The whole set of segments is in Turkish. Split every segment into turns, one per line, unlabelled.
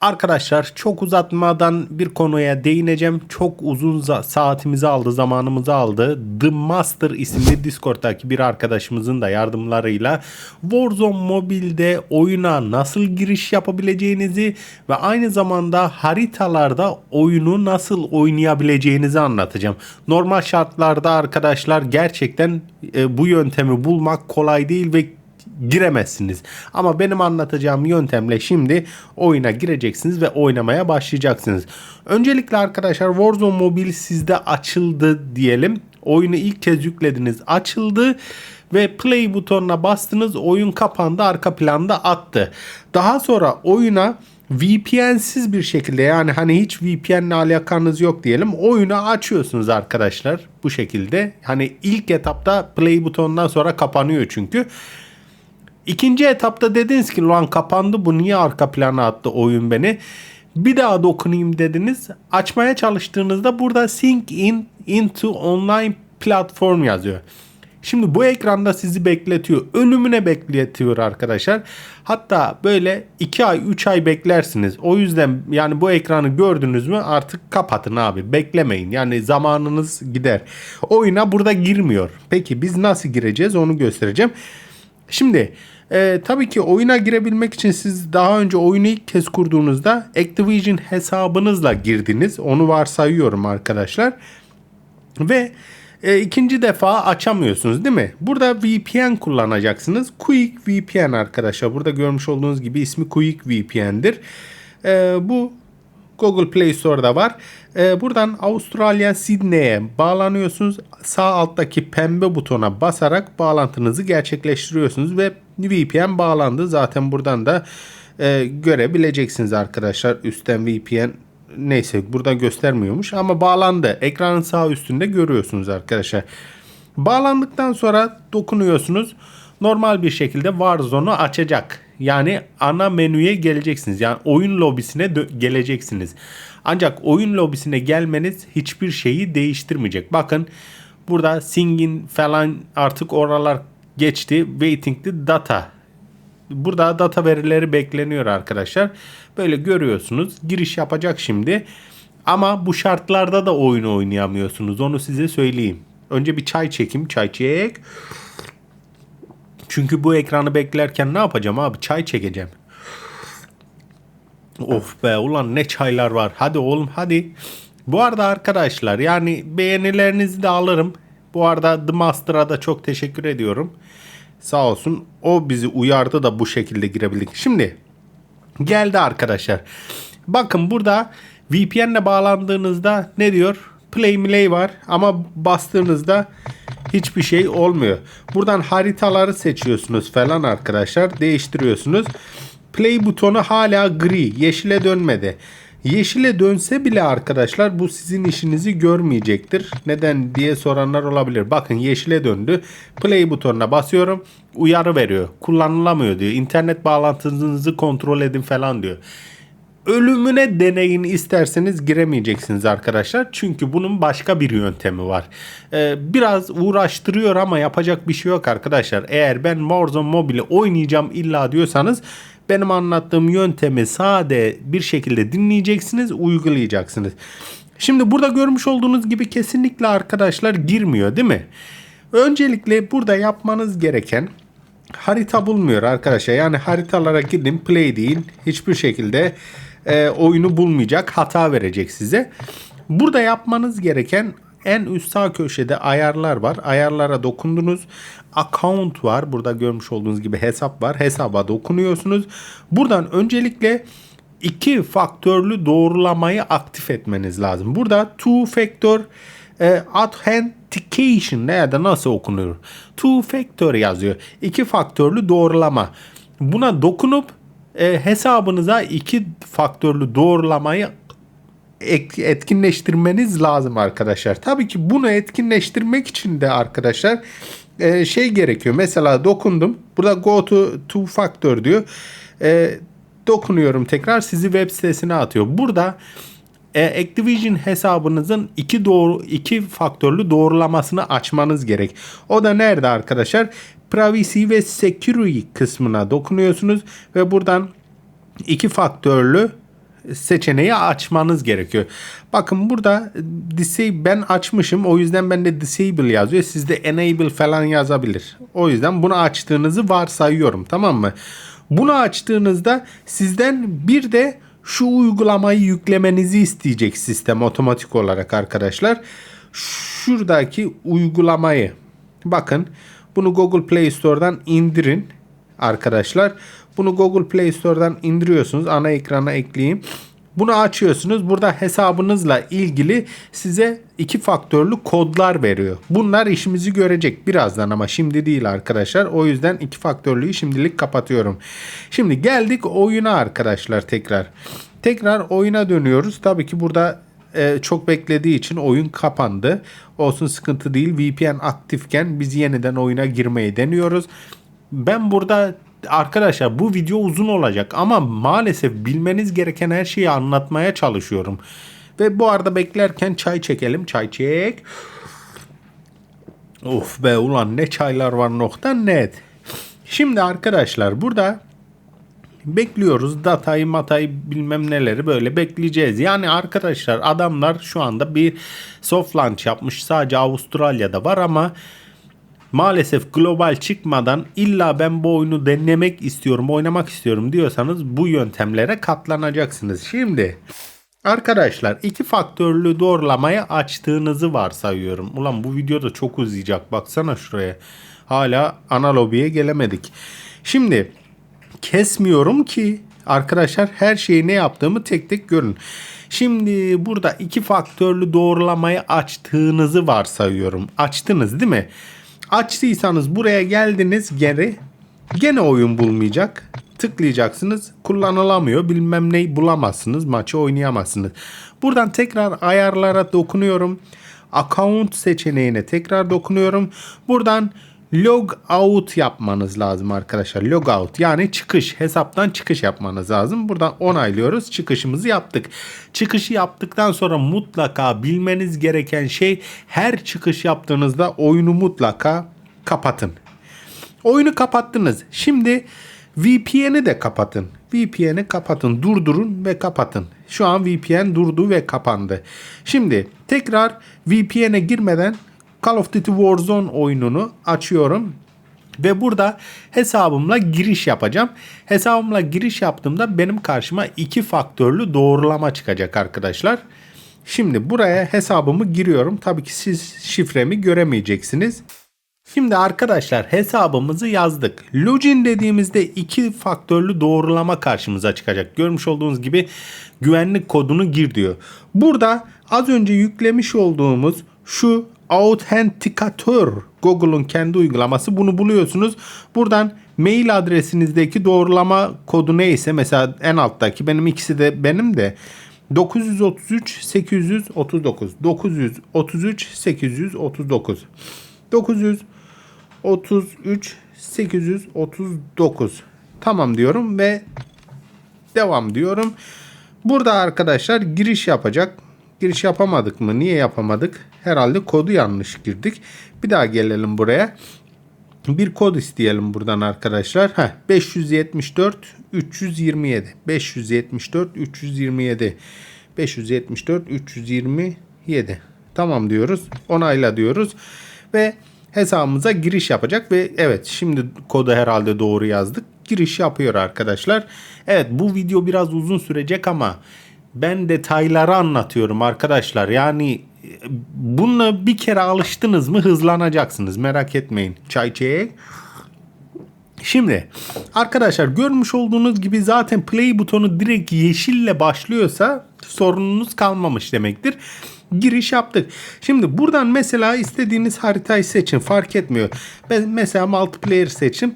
Arkadaşlar çok uzatmadan bir konuya değineceğim. Çok uzun saatimizi aldı, zamanımızı aldı. The Master isimli Discord'daki bir arkadaşımızın da yardımlarıyla Warzone Mobile'de oyuna nasıl giriş yapabileceğinizi ve aynı zamanda haritalarda oyunu nasıl oynayabileceğinizi anlatacağım. Normal şartlarda arkadaşlar gerçekten e, bu yöntemi bulmak kolay değil ve giremezsiniz. Ama benim anlatacağım yöntemle şimdi oyuna gireceksiniz ve oynamaya başlayacaksınız. Öncelikle arkadaşlar Warzone Mobile sizde açıldı diyelim. Oyunu ilk kez yüklediniz açıldı ve play butonuna bastınız oyun kapandı arka planda attı. Daha sonra oyuna VPN'siz bir şekilde yani hani hiç VPN'le alakanız yok diyelim. Oyunu açıyorsunuz arkadaşlar bu şekilde. Hani ilk etapta play butonundan sonra kapanıyor çünkü. İkinci etapta dediniz ki lan kapandı bu niye arka plana attı oyun beni. Bir daha dokunayım dediniz. Açmaya çalıştığınızda burada sync in into online platform yazıyor. Şimdi bu ekranda sizi bekletiyor. Ölümüne bekletiyor arkadaşlar. Hatta böyle 2 ay 3 ay beklersiniz. O yüzden yani bu ekranı gördünüz mü artık kapatın abi. Beklemeyin. Yani zamanınız gider. Oyuna burada girmiyor. Peki biz nasıl gireceğiz onu göstereceğim. Şimdi e, tabii ki oyuna girebilmek için siz daha önce oyunu ilk kez kurduğunuzda Activision hesabınızla girdiniz. Onu varsayıyorum arkadaşlar. Ve e, ikinci defa açamıyorsunuz değil mi? Burada VPN kullanacaksınız. Quick VPN arkadaşlar. Burada görmüş olduğunuz gibi ismi Quick VPN'dir. E, bu Google Play Store'da var. Ee, buradan Avustralya Sydney'e bağlanıyorsunuz. Sağ alttaki pembe butona basarak bağlantınızı gerçekleştiriyorsunuz ve VPN bağlandı. Zaten buradan da e, görebileceksiniz arkadaşlar. Üstten VPN neyse burada göstermiyormuş ama bağlandı. Ekranın sağ üstünde görüyorsunuz arkadaşlar. Bağlandıktan sonra dokunuyorsunuz. Normal bir şekilde Warzone'u açacak. Yani ana menüye geleceksiniz. Yani oyun lobisine geleceksiniz. Ancak oyun lobisine gelmeniz hiçbir şeyi değiştirmeyecek. Bakın burada singin falan artık oralar geçti. Waiting the data. Burada data verileri bekleniyor arkadaşlar. Böyle görüyorsunuz. Giriş yapacak şimdi. Ama bu şartlarda da oyunu oynayamıyorsunuz. Onu size söyleyeyim. Önce bir çay çekeyim. Çay çek. Çünkü bu ekranı beklerken ne yapacağım abi? Çay çekeceğim. Of be ulan ne çaylar var. Hadi oğlum hadi. Bu arada arkadaşlar yani beğenilerinizi de alırım. Bu arada The Master'a da çok teşekkür ediyorum. Sağ olsun o bizi uyardı da bu şekilde girebildik. Şimdi geldi arkadaşlar. Bakın burada VPN'le bağlandığınızda ne diyor? Play Play var ama bastığınızda hiçbir şey olmuyor. Buradan haritaları seçiyorsunuz falan arkadaşlar. Değiştiriyorsunuz. Play butonu hala gri. Yeşile dönmedi. Yeşile dönse bile arkadaşlar bu sizin işinizi görmeyecektir. Neden diye soranlar olabilir. Bakın yeşile döndü. Play butonuna basıyorum. Uyarı veriyor. Kullanılamıyor diyor. İnternet bağlantınızı kontrol edin falan diyor ölümüne deneyin isterseniz giremeyeceksiniz arkadaşlar. Çünkü bunun başka bir yöntemi var. Ee, biraz uğraştırıyor ama yapacak bir şey yok arkadaşlar. Eğer ben Warzone Mobile oynayacağım illa diyorsanız benim anlattığım yöntemi sade bir şekilde dinleyeceksiniz, uygulayacaksınız. Şimdi burada görmüş olduğunuz gibi kesinlikle arkadaşlar girmiyor değil mi? Öncelikle burada yapmanız gereken harita bulmuyor arkadaşlar. Yani haritalara gidin play deyin. Hiçbir şekilde e, oyunu bulmayacak. Hata verecek size. Burada yapmanız gereken en üst sağ köşede ayarlar var. Ayarlara dokundunuz. Account var. Burada görmüş olduğunuz gibi hesap var. Hesaba dokunuyorsunuz. Buradan öncelikle iki faktörlü doğrulamayı aktif etmeniz lazım. Burada two factor e, authentication ne ya da nasıl okunuyor? Two factor yazıyor. İki faktörlü doğrulama. Buna dokunup e, hesabınıza iki faktörlü doğrulamayı etkinleştirmeniz lazım arkadaşlar. Tabii ki bunu etkinleştirmek için de arkadaşlar e, şey gerekiyor. Mesela dokundum. Burada go to two factor diyor. E, dokunuyorum tekrar sizi web sitesine atıyor. Burada e, Activision hesabınızın iki doğru iki faktörlü doğrulamasını açmanız gerek. O da nerede arkadaşlar? Privacy ve Security kısmına dokunuyorsunuz ve buradan iki faktörlü seçeneği açmanız gerekiyor. Bakın burada disable ben açmışım. O yüzden bende disable yazıyor. Sizde enable falan yazabilir. O yüzden bunu açtığınızı varsayıyorum. Tamam mı? Bunu açtığınızda sizden bir de şu uygulamayı yüklemenizi isteyecek sistem otomatik olarak arkadaşlar. Şuradaki uygulamayı bakın bunu Google Play Store'dan indirin arkadaşlar. Bunu Google Play Store'dan indiriyorsunuz. Ana ekrana ekleyeyim. Bunu açıyorsunuz. Burada hesabınızla ilgili size iki faktörlü kodlar veriyor. Bunlar işimizi görecek birazdan ama şimdi değil arkadaşlar. O yüzden iki faktörlüyü şimdilik kapatıyorum. Şimdi geldik oyuna arkadaşlar tekrar. Tekrar oyuna dönüyoruz. Tabii ki burada e, çok beklediği için oyun kapandı. Olsun sıkıntı değil. VPN aktifken biz yeniden oyuna girmeyi deniyoruz. Ben burada arkadaşlar bu video uzun olacak ama maalesef bilmeniz gereken her şeyi anlatmaya çalışıyorum. Ve bu arada beklerken çay çekelim. Çay çek. Of be ulan ne çaylar var nokta net. Şimdi arkadaşlar burada bekliyoruz datayı matayı bilmem neleri böyle bekleyeceğiz. Yani arkadaşlar adamlar şu anda bir soft launch yapmış sadece Avustralya'da var ama maalesef global çıkmadan illa ben bu oyunu denemek istiyorum oynamak istiyorum diyorsanız bu yöntemlere katlanacaksınız. Şimdi Arkadaşlar iki faktörlü doğrulamayı açtığınızı varsayıyorum. Ulan bu videoda çok uzayacak. Baksana şuraya. Hala ana lobiye gelemedik. Şimdi kesmiyorum ki arkadaşlar her şeyi ne yaptığımı tek tek görün. Şimdi burada iki faktörlü doğrulamayı açtığınızı varsayıyorum. Açtınız değil mi? Açtıysanız buraya geldiniz geri. Gene oyun bulmayacak. Tıklayacaksınız. Kullanılamıyor. Bilmem neyi bulamazsınız. Maçı oynayamazsınız. Buradan tekrar ayarlara dokunuyorum. Account seçeneğine tekrar dokunuyorum. Buradan log out yapmanız lazım arkadaşlar. Log out yani çıkış hesaptan çıkış yapmanız lazım. Buradan onaylıyoruz. Çıkışımızı yaptık. Çıkışı yaptıktan sonra mutlaka bilmeniz gereken şey her çıkış yaptığınızda oyunu mutlaka kapatın. Oyunu kapattınız. Şimdi VPN'i de kapatın. VPN'i kapatın. Durdurun ve kapatın. Şu an VPN durdu ve kapandı. Şimdi tekrar VPN'e girmeden Call of Duty Warzone oyununu açıyorum. Ve burada hesabımla giriş yapacağım. Hesabımla giriş yaptığımda benim karşıma iki faktörlü doğrulama çıkacak arkadaşlar. Şimdi buraya hesabımı giriyorum. Tabii ki siz şifremi göremeyeceksiniz. Şimdi arkadaşlar hesabımızı yazdık. Login dediğimizde iki faktörlü doğrulama karşımıza çıkacak. Görmüş olduğunuz gibi güvenlik kodunu gir diyor. Burada az önce yüklemiş olduğumuz şu Authenticator Google'un kendi uygulaması bunu buluyorsunuz. Buradan mail adresinizdeki doğrulama kodu neyse mesela en alttaki benim ikisi de benim de 933 839 933 839 933 839 tamam diyorum ve devam diyorum. Burada arkadaşlar giriş yapacak. Giriş yapamadık mı? Niye yapamadık? Herhalde kodu yanlış girdik. Bir daha gelelim buraya. Bir kod isteyelim buradan arkadaşlar. Heh, 574 327. 574 327. 574 327. Tamam diyoruz. Onayla diyoruz. Ve hesabımıza giriş yapacak ve evet şimdi kodu herhalde doğru yazdık. Giriş yapıyor arkadaşlar. Evet bu video biraz uzun sürecek ama ben detayları anlatıyorum arkadaşlar. Yani bununla bir kere alıştınız mı hızlanacaksınız. Merak etmeyin. Çay çek. Şimdi arkadaşlar görmüş olduğunuz gibi zaten play butonu direkt yeşille başlıyorsa sorununuz kalmamış demektir. Giriş yaptık. Şimdi buradan mesela istediğiniz haritayı seçin fark etmiyor. Ben mesela multiplayer seçim.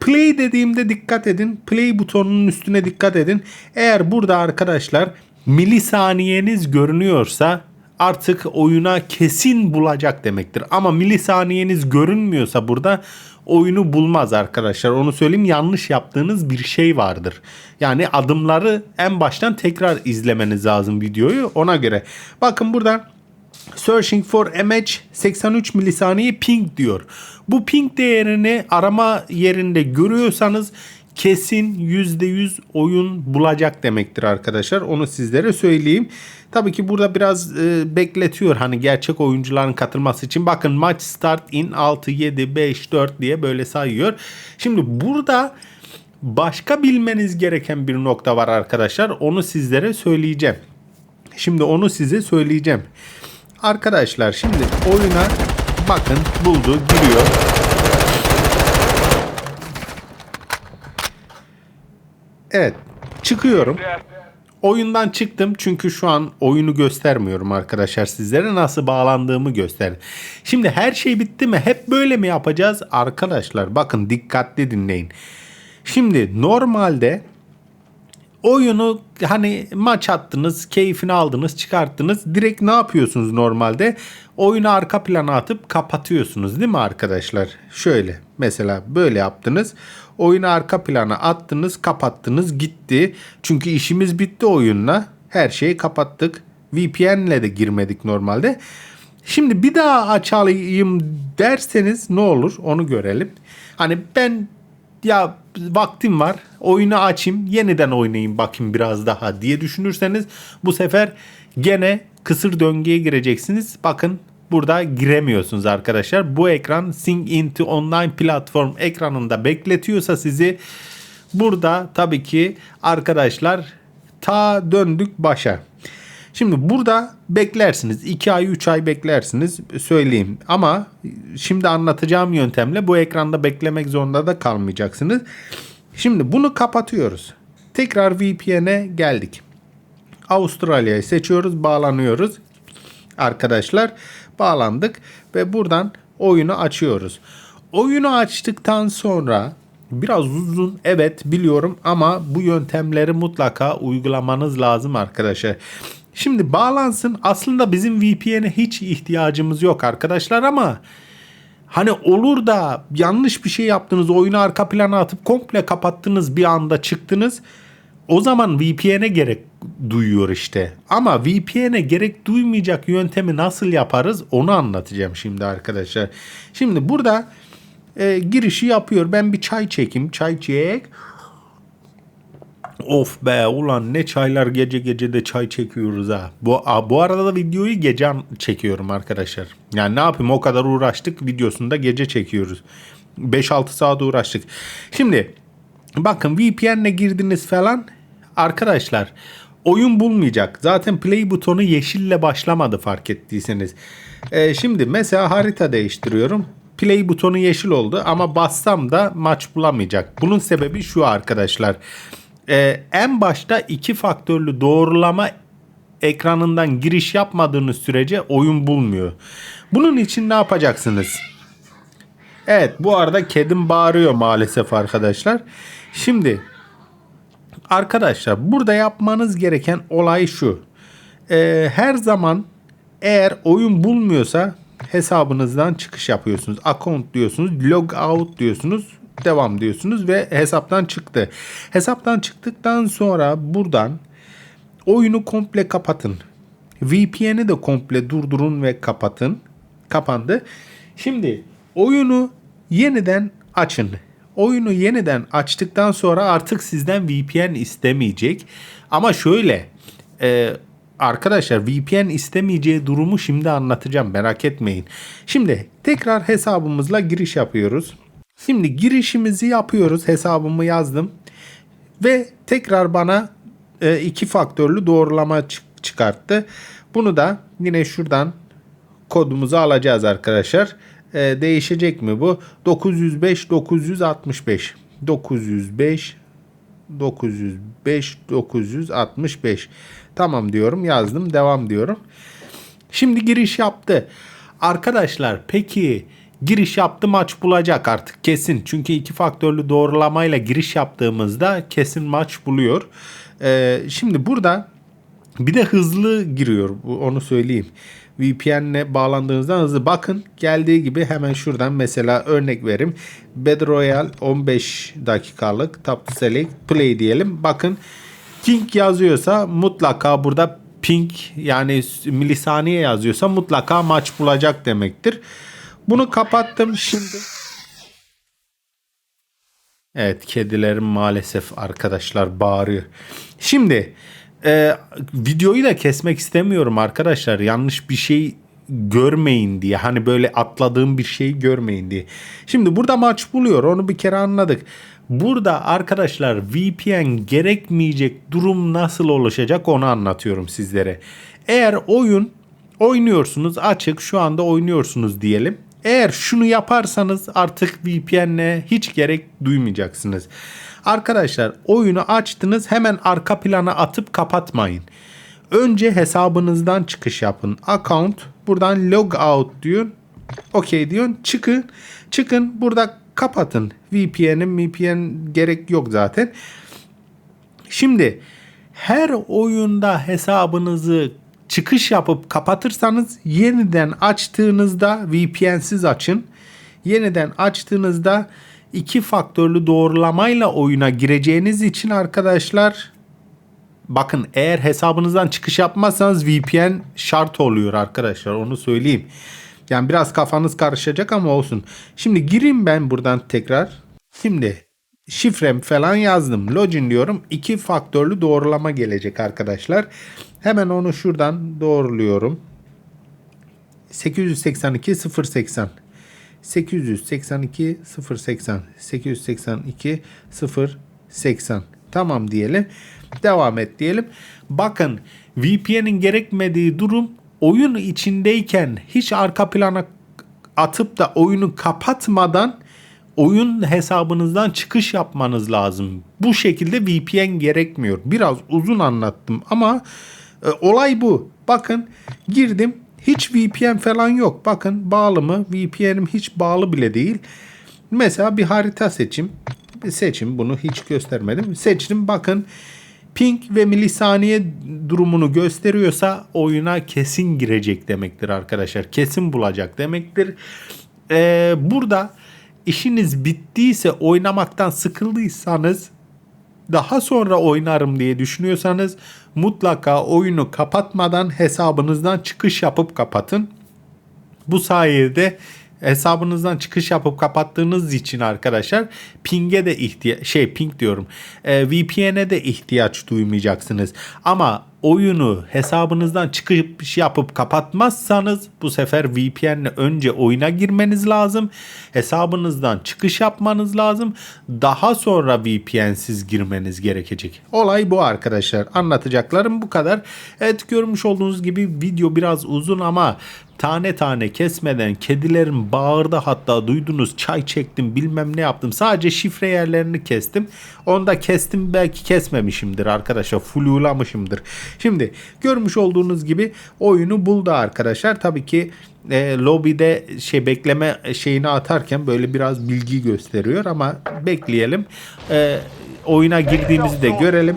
Play dediğimde dikkat edin. Play butonunun üstüne dikkat edin. Eğer burada arkadaşlar milisaniyeniz görünüyorsa artık oyuna kesin bulacak demektir. Ama milisaniyeniz görünmüyorsa burada oyunu bulmaz arkadaşlar. Onu söyleyeyim yanlış yaptığınız bir şey vardır. Yani adımları en baştan tekrar izlemeniz lazım videoyu ona göre. Bakın burada Searching for image 83 milisaniye ping diyor. Bu ping değerini arama yerinde görüyorsanız kesin %100 oyun bulacak demektir arkadaşlar. Onu sizlere söyleyeyim. Tabii ki burada biraz e, bekletiyor hani gerçek oyuncuların katılması için. Bakın maç start in 6 7 5 4 diye böyle sayıyor. Şimdi burada başka bilmeniz gereken bir nokta var arkadaşlar. Onu sizlere söyleyeceğim. Şimdi onu size söyleyeceğim. Arkadaşlar şimdi oyuna bakın buldu giriyor. Evet çıkıyorum. Oyundan çıktım çünkü şu an oyunu göstermiyorum arkadaşlar sizlere nasıl bağlandığımı göster. Şimdi her şey bitti mi? Hep böyle mi yapacağız? Arkadaşlar bakın dikkatli dinleyin. Şimdi normalde oyunu hani maç attınız, keyfini aldınız, çıkarttınız. Direkt ne yapıyorsunuz normalde? Oyunu arka plana atıp kapatıyorsunuz değil mi arkadaşlar? Şöyle mesela böyle yaptınız. Oyunu arka plana attınız, kapattınız, gitti. Çünkü işimiz bitti oyunla. Her şeyi kapattık. VPN ile de girmedik normalde. Şimdi bir daha açayım derseniz ne olur onu görelim. Hani ben ya vaktim var oyunu açayım yeniden oynayayım bakayım biraz daha diye düşünürseniz bu sefer gene kısır döngüye gireceksiniz. Bakın burada giremiyorsunuz arkadaşlar. Bu ekran Sync into Online platform ekranında bekletiyorsa sizi burada tabii ki arkadaşlar ta döndük başa. Şimdi burada beklersiniz. 2 ay 3 ay beklersiniz söyleyeyim. Ama şimdi anlatacağım yöntemle bu ekranda beklemek zorunda da kalmayacaksınız. Şimdi bunu kapatıyoruz. Tekrar VPN'e geldik. Avustralya'yı seçiyoruz, bağlanıyoruz. Arkadaşlar bağlandık ve buradan oyunu açıyoruz. Oyunu açtıktan sonra biraz uzun evet biliyorum ama bu yöntemleri mutlaka uygulamanız lazım arkadaşlar. Şimdi bağlansın aslında bizim VPN'e hiç ihtiyacımız yok arkadaşlar ama hani olur da yanlış bir şey yaptınız oyunu arka plana atıp komple kapattınız bir anda çıktınız o zaman VPN'e gerek duyuyor işte. Ama VPN'e gerek duymayacak yöntemi nasıl yaparız onu anlatacağım şimdi arkadaşlar. Şimdi burada e, girişi yapıyor. Ben bir çay çekeyim. Çay çek. Of be ulan ne çaylar gece gece de çay çekiyoruz ha. Bu, bu arada da videoyu gece çekiyorum arkadaşlar. Yani ne yapayım o kadar uğraştık videosunu da gece çekiyoruz. 5-6 saat uğraştık. Şimdi bakın VPN'le girdiniz falan arkadaşlar oyun bulmayacak. Zaten play butonu yeşille başlamadı fark ettiyseniz. Ee, şimdi mesela harita değiştiriyorum. Play butonu yeşil oldu ama bassam da maç bulamayacak. Bunun sebebi şu arkadaşlar. Ee, en başta iki faktörlü doğrulama ekranından giriş yapmadığınız sürece oyun bulmuyor. Bunun için ne yapacaksınız? Evet bu arada kedim bağırıyor maalesef arkadaşlar. Şimdi arkadaşlar burada yapmanız gereken olay şu. Ee, her zaman eğer oyun bulmuyorsa hesabınızdan çıkış yapıyorsunuz. Account diyorsunuz, log out diyorsunuz, devam diyorsunuz ve hesaptan çıktı. Hesaptan çıktıktan sonra buradan oyunu komple kapatın. VPN'i de komple durdurun ve kapatın. Kapandı. Şimdi oyunu yeniden açın. Oyunu yeniden açtıktan sonra artık sizden VPN istemeyecek. Ama şöyle e, arkadaşlar VPN istemeyeceği durumu şimdi anlatacağım merak etmeyin. Şimdi tekrar hesabımızla giriş yapıyoruz. Şimdi girişimizi yapıyoruz. Hesabımı yazdım. Ve tekrar bana e, iki faktörlü doğrulama çıkarttı. Bunu da yine şuradan kodumuzu alacağız arkadaşlar. E, değişecek mi bu? 905 965 905 905 965 tamam diyorum yazdım devam diyorum. Şimdi giriş yaptı. Arkadaşlar peki giriş yaptı maç bulacak artık kesin. Çünkü iki faktörlü doğrulamayla giriş yaptığımızda kesin maç buluyor. Ee, şimdi burada bir de hızlı giriyor onu söyleyeyim. VPN'le bağlandığınızda hızlı bakın geldiği gibi hemen şuradan mesela örnek verim. Battle Royale 15 dakikalık tap to select play diyelim. Bakın ping yazıyorsa mutlaka burada ping yani milisaniye yazıyorsa mutlaka maç bulacak demektir. Bunu kapattım şimdi. Evet kedilerim maalesef arkadaşlar bağırıyor. Şimdi e, videoyu da kesmek istemiyorum arkadaşlar. Yanlış bir şey görmeyin diye. Hani böyle atladığım bir şeyi görmeyin diye. Şimdi burada maç buluyor. Onu bir kere anladık. Burada arkadaşlar VPN gerekmeyecek durum nasıl oluşacak onu anlatıyorum sizlere. Eğer oyun oynuyorsunuz açık şu anda oynuyorsunuz diyelim. Eğer şunu yaparsanız artık VPN'e hiç gerek duymayacaksınız. Arkadaşlar oyunu açtınız hemen arka plana atıp kapatmayın. Önce hesabınızdan çıkış yapın. Account buradan log out diyor. Okey diyorsun. Çıkın. Çıkın burada kapatın. VPN'in VPN gerek yok zaten. Şimdi her oyunda hesabınızı çıkış yapıp kapatırsanız yeniden açtığınızda VPN'siz açın. Yeniden açtığınızda iki faktörlü doğrulamayla oyuna gireceğiniz için arkadaşlar bakın eğer hesabınızdan çıkış yapmazsanız VPN şart oluyor arkadaşlar onu söyleyeyim. Yani biraz kafanız karışacak ama olsun. Şimdi gireyim ben buradan tekrar. Şimdi şifrem falan yazdım. Login diyorum. İki faktörlü doğrulama gelecek arkadaşlar. Hemen onu şuradan doğruluyorum. 882 080 882 080 882 080 tamam diyelim. Devam et diyelim. Bakın VPN'in gerekmediği durum oyun içindeyken hiç arka plana atıp da oyunu kapatmadan oyun hesabınızdan çıkış yapmanız lazım. Bu şekilde VPN gerekmiyor. Biraz uzun anlattım ama e, olay bu. Bakın girdim. Hiç VPN falan yok. Bakın bağlı mı? VPN'im hiç bağlı bile değil. Mesela bir harita seçim. Seçim bunu hiç göstermedim. Seçtim bakın ping ve milisaniye durumunu gösteriyorsa oyuna kesin girecek demektir arkadaşlar. Kesin bulacak demektir. Ee, burada işiniz bittiyse oynamaktan sıkıldıysanız daha sonra oynarım diye düşünüyorsanız mutlaka oyunu kapatmadan hesabınızdan çıkış yapıp kapatın. Bu sayede hesabınızdan çıkış yapıp kapattığınız için arkadaşlar ping'e de ihtiyaç şey ping diyorum e, VPN'e de ihtiyaç duymayacaksınız. Ama oyunu hesabınızdan çıkış yapıp kapatmazsanız bu sefer VPN'le önce oyuna girmeniz lazım. Hesabınızdan çıkış yapmanız lazım. Daha sonra VPN'siz girmeniz gerekecek. Olay bu arkadaşlar. Anlatacaklarım bu kadar. Evet görmüş olduğunuz gibi video biraz uzun ama tane tane kesmeden kedilerin bağırdı hatta duydunuz çay çektim bilmem ne yaptım. Sadece şifre yerlerini kestim. Onu da kestim belki kesmemişimdir arkadaşlar. Flulamışımdır. Şimdi görmüş olduğunuz gibi oyunu buldu arkadaşlar. Tabii ki e, lobide şey bekleme şeyini atarken böyle biraz bilgi gösteriyor ama bekleyelim. E, oyuna girdiğimizi de görelim.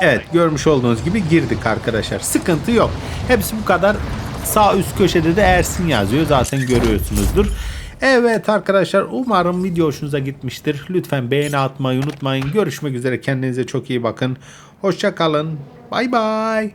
Evet görmüş olduğunuz gibi girdik arkadaşlar. Sıkıntı yok. Hepsi bu kadar. Sağ üst köşede de Ersin yazıyor. Zaten görüyorsunuzdur. Evet arkadaşlar umarım video hoşunuza gitmiştir. Lütfen beğeni atmayı unutmayın. Görüşmek üzere kendinize çok iyi bakın. Hoşça kalın. Bay bay.